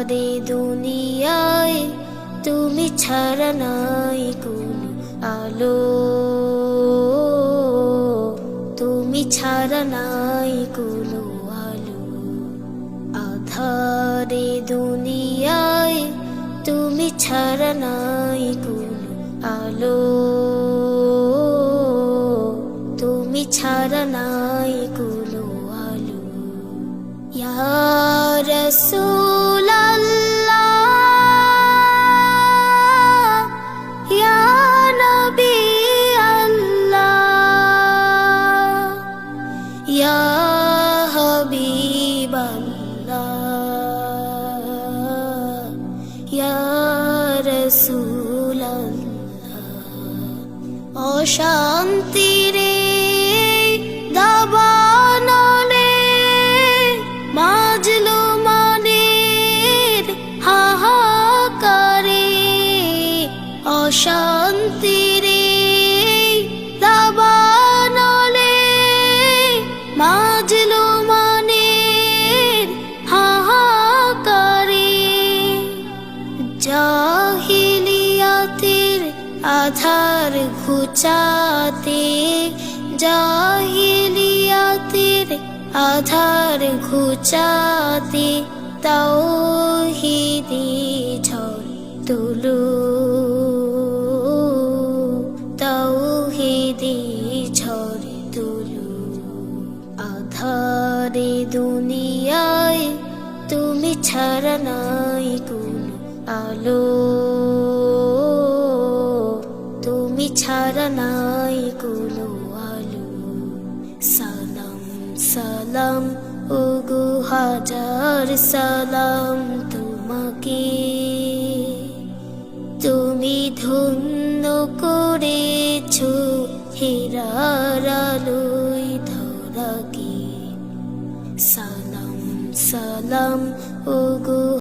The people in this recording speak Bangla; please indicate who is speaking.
Speaker 1: আধারে দুনিয়ায় তুমি ছাড়া নাই কোনো আলো, তুমি ছাড়া নাই কোনো আলো। আধারে দুনিয়ায় তুমি ছাড়া নাই কোনো আলো, তুমি ছাড়া নাই কোনো আলো। ইয়া রাসূলাল্লাহ ইয়া রে দাবানলে মাজলো মানের হাহাকারে। অশান্তিরে আধার ঘুচাতে জাহিলিয়াতের আধার ঘুচাতে তাও হিদি ঝড় তুলু। তাও হিদি ঝড় তুলু। আধারে দুনিয়ায় তুমি ছাড়া নাই কোনো আলো। তুমি ছাড়া নাই কোনো আলো। সালাম সালাম, ওগো হাজার সালাম তোমাকে। তুমি ধন্য করেছ হেরার আলোয় ধরাকে। সালাম সালাম, ওগো